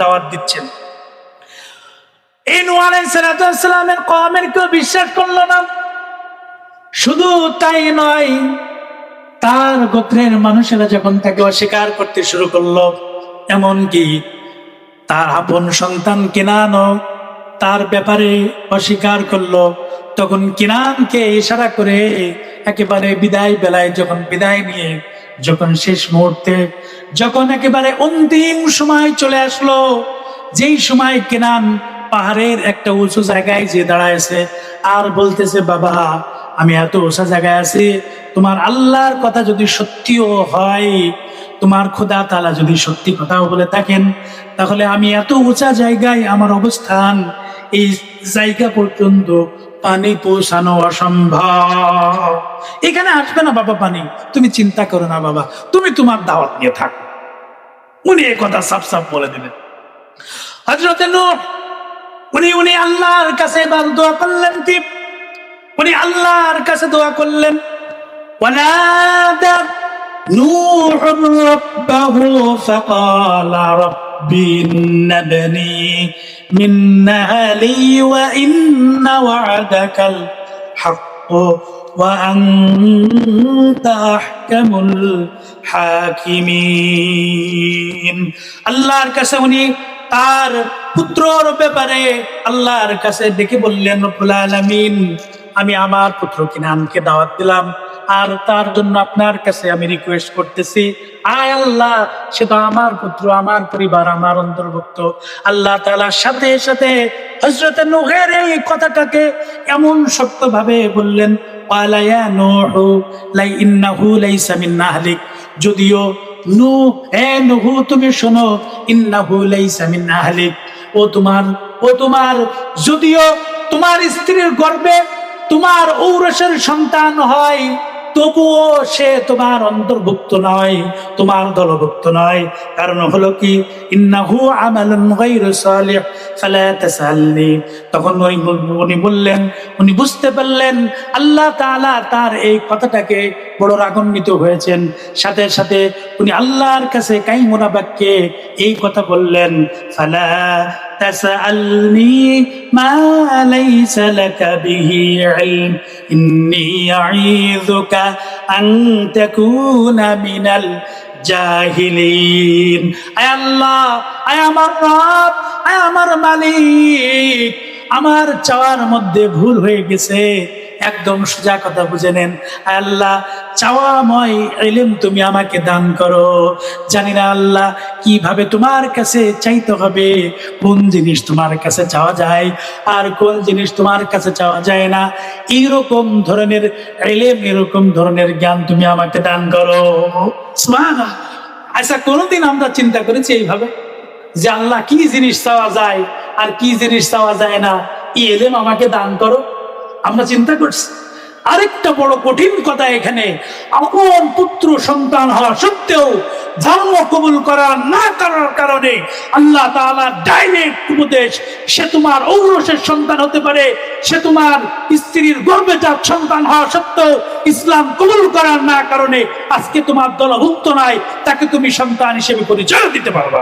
দাওয়াত দিচ্ছেন। এই কেউ বিশ্বাস করল না। শুধু তাই নয়, তার গোত্রের মানুষেরা যখন তাকে অস্বীকার করতে শুরু করল, এমনকি তার আপন সন্তান কিনানো তার ব্যাপারে অস্বীকার করল, তখন কিনানকে ইশারা করে একেবারে বিদায় বেলায় যখন বিদায় নিয়ে যখন শেষ মুহূর্তে যখন একেবারে অন্তিম সময় চলে আসলো, যেই সময় কেনান পাহাড়ের একটা উঁচু জায়গায় যে দাঁড়ায়ছে আর বলতেছে, বাবা, আমি এত উঁচা জায়গায় আছি, তোমার আল্লাহর কথা যদি সত্যিও হয়, তোমার খোদা তালা যদি সত্যি কথাও বলে থাকেন, তাহলে আমি এত উঁচা জায়গায় আমার অবস্থান এই জায়গা পর্যন্ত পানি পৌঁছানো অসম্ভব এখানে আসবে না বাবা পানি তুমি চিন্তা করো না বাবা তুমি তোমার দাওয়াত নিয়ে থাকো উনি এ কথা সাফ সাফ বলে দিলেন হজরত নূর উনি উনি আল্লাহর কাছে এবার দোয়া করলেন কি উনি আল্লাহর কাছে দোয়া করলেন ونادى نوح ربه فقال رب إن ابني من أهلي وإن وعدك الحق وأنت أحكم الحاكمين আল্লাহর কাছে উনি তার পুত্রর ব্যাপারে আল্লাহর কাছে ডেকে বললেন রব্বুল আলামিন আমি আমার পুত্র কিনানকে দাওয়াত দিলাম আর তার জন্য আপনার কাছে আমি রিকোয়েস্ট করতেছি। আয় আল্লাহ, সে তো আমার পুত্র, আমার পরিবার, আমার অন্তর্ভুক্ত। আল্লাহ তালার সাথে সাথে হজরত নুহের এই কথাটাকে এমন শক্তভাবে বললেন যদিও নু হে নুহু, তুমি শোনো, ইন্নাহু লাইসা মিন আহলিক। ও তোমার ও তোমার, যদিও তোমার স্ত্রীর গর্বে তোমার ঔরসের সন্তান হয় তবুও সে তোমার অন্তর্ভুক্ত নয়, তোমার দলভুক্ত নয়। কারণ হলো কি? তখন ওই উনি বললেন, উনি বুঝতে পারলেন, আল্লাহ তার এই কথাটাকে বড় রাগান্বিত হয়েছেন সাথে সাথে উনি আল্লাহর কাছে কাইমুনা বাক্যে এই কথা বললেন ফালা تسألني ما ليس لك به علم إني أعيذك أن تكون من الجاهلين أي الله أي আমার রব أي আমার মালিক আমার চাওয়ার মধ্যে ভুল হয়ে গেছে একদম সোজা কথা বুঝে নেন। আল্লাহ, চাওয়াময় তুমি আমাকে দান করো। জানি না আল্লাহ, কীভাবে তোমার কাছে চাইতে হবে, কোন জিনিস তোমার কাছে চাওয়া যায়, আর কোন জিনিস তোমার কাছে চাওয়া যায় না। এইরকম ধরনের এলেম এরকম ধরনের জ্ঞান তুমি আমাকে দান করো। আচ্ছা কোনোদিন আমরা চিন্তা করেছি এইভাবে? যে আল্লাহ কি জিনিস চাওয়া যায়, আর কি জিনিস চাওয়া যায় না, এই এলেম আমাকে দান করো। আমরা চিন্তা করছি, আরেকটা বড় কঠিন কথা এখানে, আপন পুত্র সন্তান হওয়া সত্ত্বেও ধর্ম কবুল করা না করার কারণে আল্লাহ তাআলা ডাইরেক্ট উপদেশ, সে তোমার ঔরসের সন্তান হতে পারে, সে তোমার স্ত্রীর গর্ভজাত সন্তান হওয়া সত্ত্বেও ইসলাম কবুল করার না কারণে আজকে তোমার দলভুক্ত নাই তাকে তুমি সন্তান হিসেবে পরিচয় দিতে পারবে